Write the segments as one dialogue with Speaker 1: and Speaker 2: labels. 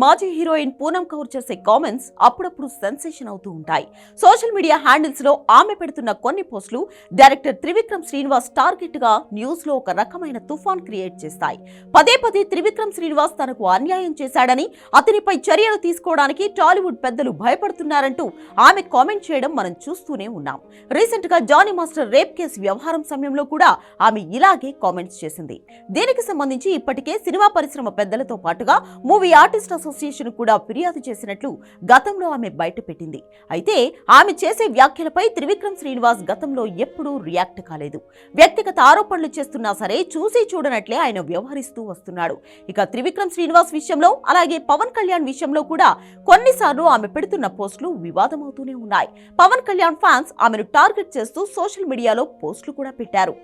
Speaker 1: మాజీ హీరోయిన్ పూనం కౌర్ చేసే కామెంట్స్ అప్పుడప్పుడు సెన్సేషన్ అవుతూ ఉంటాయి. సోషల్ మీడియా హ్యాండిల్స్లో ఆమె పెడుతున్న కొన్ని పోస్టులు డైరెక్టర్ త్రివిక్రమ్ శ్రీనివాస్ టార్గెట్గా న్యూస్లో ఒక రకమైన తుఫాన్ క్రియేట్ చేస్తాయి. పదే పదే త్రివిక్రమ్ శ్రీనివాస్ తనకు అన్యాయం చేశాడని అతనిపై చర్యలు తీసుకోవడానికి టాలీవుడ్ పెద్దలు భయపడుతున్నారంటూ ఆమె కామెంట్ చేయడం మనం చూస్తూనే ఉన్నాం. రీసెంట్గా జానీ మాస్టర్ రేప్ కేసు వ్యవహారం సమయంలో కూడా ఆమె ఇలాగే కామెంట్స్ చేసింది. దీనికి సంబంధించి ఇప్పటికే సినిమా పరిశ్రమ పెద్దలతో పాటుగా మూవీ ఆర్టిస్ట్ అసోసియేషన్ కూడా ఫిర్యాదు చేసినట్లు గతంలో ఆమె బయటపెట్టింది. అయితే ఆమె చేసే వ్యాఖ్యలపై త్రివిక్రమ్ శ్రీనివాస్ గతంలో ఎప్పుడూ రియాక్ట్ కాలేదు. వ్యక్తిగత ఆరోపణలు చేస్తున్నా సరే చూసి చూడనట్లే ఆయన వ్యవహరిస్తూ వస్తున్నాడు. ఇక త్రివిక్రమ్ శ్రీనివాస్ విషయంలో అలాగే పవన్ కళ్యాణ్ విషయంలో కూడా కొన్నిసార్లు ఆమె పెడుతున్న పోస్టులు వివాదమవుతూనే ఉన్నాయి. పవన్ కళ్యాణ్ ఫ్యాన్స్ ఆమెను టార్గెట్ చేస్తూ సోషల్ మీడియాలో పోస్టులు కూడా పెట్టారు.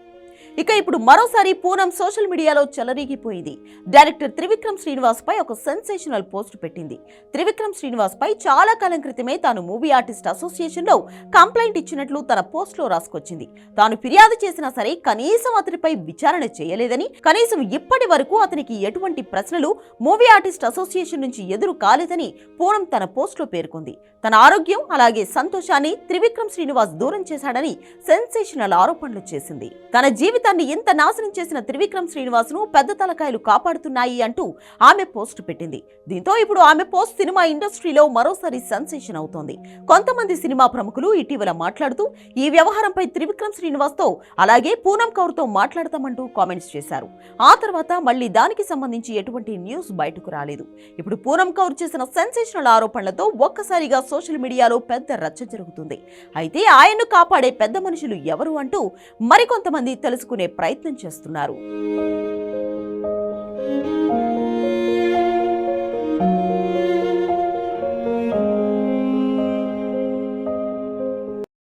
Speaker 1: ఇక ఇప్పుడు మరోసారి పూనం సోషల్ మీడియాలో చెలరేగిపోయింది. డైరెక్టర్ త్రివిక్రమ్ శ్రీనివాస్ పై ఒక సెన్సేషనల్ పోస్ట్ పెట్టింది. త్రివిక్రమ్ శ్రీనివాస్ పై చాలా కాలం క్రితమే తాను మూవీ ఆర్టిస్ట్ అసోసియేషన్లో కంప్లైంట్ ఇచ్చినట్లు తన పోస్ట్లో రాసుకొచ్చింది. తాను ఫిర్యాదు చేసినా సరే కనీసం అతనిపై విచారణ చేయలేదని కనీసం ఇప్పటి వరకు అతనికి ఎటువంటి ప్రశ్నలు మూవీ ఆర్టిస్ట్ అసోసియేషన్ నుంచి ఎదురు కాలేదని పూనం తన పోస్ట్లో పేర్కొంది. తన ఆరోగ్యం అలాగే సంతోషాన్ని త్రివిక్రమ్ శ్రీనివాస్ దూరం చేశాడని సెన్సేషనల్ ఆరోపణలు చేసింది. తన జీవితాన్ని ఇంత నాశనం చేసిన త్రివిక్రమ్ శ్రీనివాస్ను పెద్ద తలకాయలు కాపాడుతున్నాయి అంటూ ఆమె పోస్ట్ పెట్టింది. దీంతో ఇప్పుడు ఆమె పోస్ట్ సినిమా ఇండస్ట్రీలో మరోసారి సెన్సేషన్ అవుతోంది. కొంతమంది సినిమా ప్రముఖులు ఇటీవల మాట్లాడుతూ ఈ వ్యవహారంపై త్రివిక్రమ్ శ్రీనివాస్తో అలాగే పూనం కౌర్తో మాట్లాడతామంటూ కామెంట్స్ చేశారు. ఆ తర్వాత మళ్ళీ దానికి సంబంధించి ఎటువంటి న్యూస్ బయటకు రాలేదు. ఇప్పుడు పూనం కౌర్ చేసిన సెన్సేషనల్ ఆరోపణలతో ఒక్కసారిగా సోషల్ మీడియాలో పెద్ద రచ్చ జరుగుతుంది. అయితే ఆయన్ను కాపాడే పెద్ద మనుషులు ఎవరు అంటూ మరికొంతమంది తెలుసుకునే ప్రయత్నం చేస్తున్నారు.